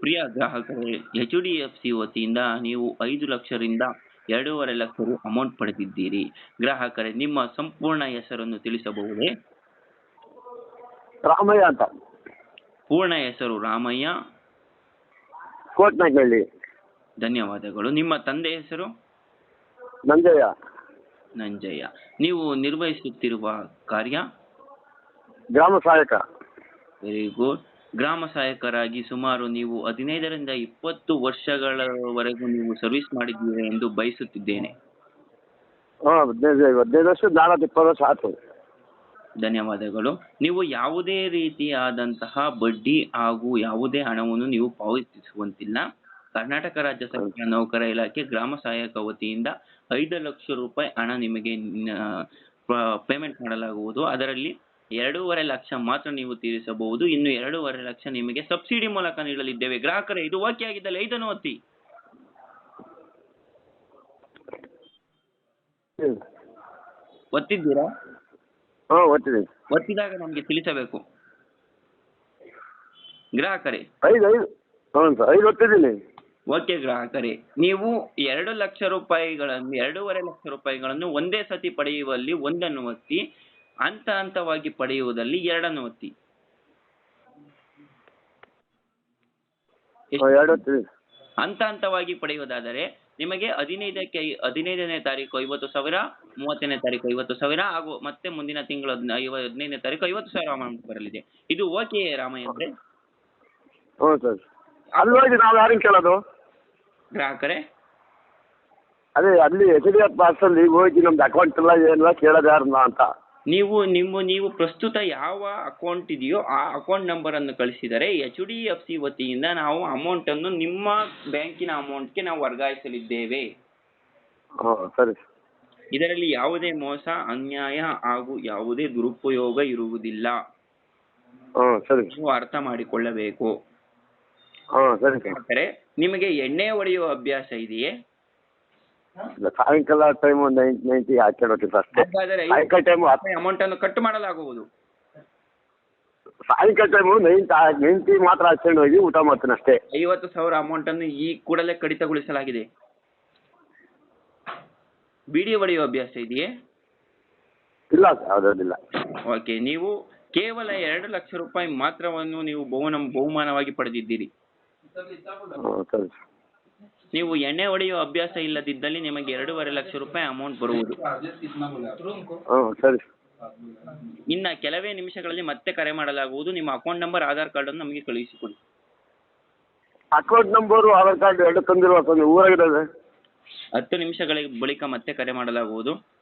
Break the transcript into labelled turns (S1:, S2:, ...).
S1: ಪ್ರಿಯ ಗ್ರಾಹಕರೇ H D F C ವತಿಯಿಂದ ನೀವು ಐದು ಲಕ್ಷದಿಂದ ಎರಡೂವರೆ ಲಕ್ಷ ರು ಅಮೌಂಟ್ ಪಡೆದಿದ್ದೀರಿ. ಗ್ರಾಹಕರೇ ನಿಮ್ಮ ಸಂಪೂರ್ಣ ಹೆಸರನ್ನು ತಿಳಿಸಬಹುದೇ?
S2: ರಾಮಯ್ಯ ಅಂತ.
S1: ಪೂರ್ಣ ಹೆಸರು ರಾಮಯ್ಯ.
S2: ಕೋಟ್ನಾಗಳ್ಳಿ
S1: ಧನ್ಯವಾದಗಳು. ನಿಮ್ಮ ತಂದೆ ಹೆಸರು?
S2: ನಂಜಯ್ಯ.
S1: ನಂಜಯ್ಯ. ನೀವು ನಿರ್ವಹಿಸುತ್ತಿರುವ ಕಾರ್ಯ?
S2: ಗ್ರಾಮ ಸಹಾಯಕ.
S1: ವೆರಿ ಗುಡ್ ಗ್ರಾಮ ಸಹಾಯಕರಾಗಿ ಸುಮಾರು ನೀವು ಹದಿನೈದರಿಂದ ಇಪ್ಪತ್ತು ವರ್ಷಗಳವರೆಗೂ ನೀವು ಸರ್ವಿಸ್ ಮಾಡಿದ್ದೀರಿ ಎಂದು ಬಯಸುತ್ತಿದ್ದೇನೆ.
S2: ಹಾಂ ಹದಿನೈದು ಹದಿನೈದು ವರ್ಷ ನಾಲ್ಕು ಇಪ್ಪತ್ತು ವರ್ಷ ಆಯ್ತು.
S1: ಧನ್ಯವಾದಗಳು. ನೀವು ಯಾವುದೇ ರೀತಿಯಾದಂತಹ ಬಡ್ಡಿ ಹಾಗೂ ಯಾವುದೇ ಹಣವನ್ನು ನೀವು ಪಾವತಿಸುವಂತಿಲ್ಲ. ಕರ್ನಾಟಕ ರಾಜ್ಯ ಸರ್ಕಾರ ನೌಕರ ಇಲಾಖೆ ಗ್ರಾಮ ಸಹಾಯಕ ವತಿಯಿಂದ ಐದು ಲಕ್ಷ ರೂಪಾಯಿ ಹಣ ನಿಮಗೆ ಪೇಮೆಂಟ್ ಮಾಡಲಾಗುವುದು. ಅದರಲ್ಲಿ ಎರಡೂವರೆ ಲಕ್ಷ ಮಾತ್ರ ನೀವು ತೀರಿಸಬಹುದು. ಇನ್ನು ಎರಡೂವರೆ ಲಕ್ಷ ನಿಮಗೆ ಸಬ್ಸಿಡಿ ಮೂಲಕ ನೀಡಲಿದ್ದೇವೆ. ಗ್ರಾಹಕರೇ ಇದು ಓಕೆ ಆಗಿದ್ದಲ್ಲ ಐದನ್ನು ಒತ್ತಿ. ಒತ್ತಿದ್ದೀರಾ? ಒತ್ತಿದಾಗ ನಮಗೆ ತಿಳಿಸಬೇಕು. ಗ್ರಾಹಕರೇ. ಓಕೆ ಗ್ರಾಹಕರೇ ನೀವು ಎರಡು ಲಕ್ಷ ರೂಪಾಯಿಗಳನ್ನು ಎರಡೂವರೆ ಲಕ್ಷ ರೂಪಾಯಿಗಳನ್ನು ಒಂದೇ ಸತಿ ಪಡೆಯುವಲ್ಲಿ ಒಂದನ್ನು ಒತ್ತಿ ಹಂತ ಹಂತವಾಗಿ ಪಡೆಯುವುದಲ್ಲಿ ಎರಡನ್ನು ಒತ್ತಿ. ಹಂತ ಹಂತವಾಗಿ ಪಡೆಯುವುದಾದರೆ ನಿಮಗೆ ಹದಿನೈದಕ್ಕೆ ಹದಿನೈದನೇ ತಾರೀಕು ಐವತ್ತು ಸಾವಿರ ಮೂವತ್ತನೇ ತಾರೀಕು ಐವತ್ತು ಸಾವಿರ ಹಾಗೂ ಮತ್ತೆ ಮುಂದಿನ ತಿಂಗಳು ಐವ- ಹದಿನೈದನೇ ತಾರೀಕು ಐವತ್ತು ಸಾವಿರ ಅಮೌಂಟ್ ಬರಲಿದೆ. ಇದು ಓಕೆ ರಾಮಯ್ಯ ಅಂದ್ರೆ
S2: ಹ್ಞೂ ಸರ್. ಅಲ್ಲಿ ಹೋಗಿ ನಾವು ಕೇಳೋದು?
S1: ಗ್ರಾಹಕರೇ?
S2: ಅದೇ ಅಲ್ಲಿ ಎಚ್ ಡಿ ಎಫ್ ಬಾಕ್ಸಲ್ಲಿ ಹೋಗಿ ನಮ್ದು ಅಕೌಂಟ್ ಎಲ್ಲ ಏನಿಲ್ಲ ಕೇಳೋದು ಯಾರನ್ನ ಅಂತ.
S1: ನೀವು ನಿಮ್ಮ ನೀವು ಪ್ರಸ್ತುತ ಯಾವ ಅಕೌಂಟ್ ಇದೆಯೋ ಆ ಅಕೌಂಟ್ ನಂಬರ್ ಅನ್ನು ಕಳಿಸಿದರೆ ಎಚ್ ಡಿ ಎಫ್ ಸಿ ವತಿಯಿಂದ ನಾವು ಅಮೌಂಟ್ ಅನ್ನು ನಿಮ್ಮ ಬ್ಯಾಂಕಿನ ಅಮೌಂಟ್ಗೆ ನಾವು ವರ್ಗಾಯಿಸಲಿದ್ದೇವೆ.
S2: ಹಾಂ ಸರಿ.
S1: ಇದರಲ್ಲಿ ಯಾವುದೇ ಮೋಸ ಅನ್ಯಾಯ ಹಾಗೂ ಯಾವುದೇ ದುರುಪಯೋಗ ಇರುವುದಿಲ್ಲ.
S2: ಹಾಂ ಸರಿ.
S1: ನೀವು ಅರ್ಥ ಮಾಡಿಕೊಳ್ಳಬೇಕು.
S2: ಹಾಂ ಸರಿ. ಸರ್
S1: ಆದರೆ ನಿಮಗೆ ಎಣ್ಣೆ ಹೊಡೆಯುವ ಅಭ್ಯಾಸ ಇದೆಯೇ?
S2: ಸಾಯಂಕಾಲ ಟೈಮ್ ನೈಂಟಿ ನೈಂಟಿ ಹಾಕ್ಕೊಂಡು ಅಷ್ಟೇ.
S1: ಹಾಗಾದರೆ
S2: ಸಾಯಂಕಾಲ ಟೈಮ್
S1: ಅಮೌಂಟ್ ಅನ್ನು ಕಟ್ ಮಾಡಲಾಗುವುದು.
S2: ಸಾಯಂಕಾಲ ಟೈಮು ನೈಂಟಿ ನೈಂಟಿ ಮಾತ್ರ ಹಾಕ್ಕೊಂಡು ಹೋಗಿ ಊಟ ಮಾಡ್ತೀನಿ ಅಷ್ಟೇ.
S1: ಐವತ್ತು ಸಾವಿರ ಅಮೌಂಟ್ ಅನ್ನು ಈ ಕೂಡಲೇ ಕಡಿತಗೊಳಿಸಲಾಗಿದೆ. ಬಿಡಿ ಹೊಡೆಯುವ ಅಭ್ಯಾಸ ಇದೆಯೇ?
S2: ಇಲ್ಲ ಯಾವುದಿಲ್ಲ
S1: ಓಕೆ ನೀವು ಕೇವಲ ಎರಡು ಲಕ್ಷ ರೂಪಾಯಿ ಮಾತ್ರವನ್ನು ನೀವು ಬಹುನ ಬಹುಮಾನವಾಗಿ ಪಡೆದಿದ್ದೀರಿ.
S2: ಸರಿ.
S1: ನೀವು ಎಣ್ಣೆ ಹೊಡೆಯುವ ಅಭ್ಯಾಸ ಇಲ್ಲದಿದ್ದಲ್ಲಿ ನಿಮಗೆ ಎರಡೂವರೆ ಲಕ್ಷ ರೂಪಾಯಿ ಅಮೌಂಟ್ ಬರುವುದು.
S2: ಸರಿ.
S1: ಇನ್ನ ಕೆಲವೇ ನಿಮಿಷಗಳಲ್ಲಿ ಮತ್ತೆ ಕರೆ ಮಾಡಲಾಗುವುದು. ನಿಮ್ಮ ಅಕೌಂಟ್ ನಂಬರ್ ಆಧಾರ್ ಕಾರ್ಡ್ ಅನ್ನು ನಮಗೆ ಕಳುಹಿಸಿಕೊಡಿ.
S2: ಅಕೌಂಟ್ ನಂಬರ್ ಆಧಾರ್ ಕಾರ್ಡ್ ಎರಡು ತಂದಿರುವ
S1: ಹತ್ತು ನಿಮಿಷಗಳ ಬಳಿಕ ಮತ್ತೆ ಕರೆ ಮಾಡಲಾಗುವುದು.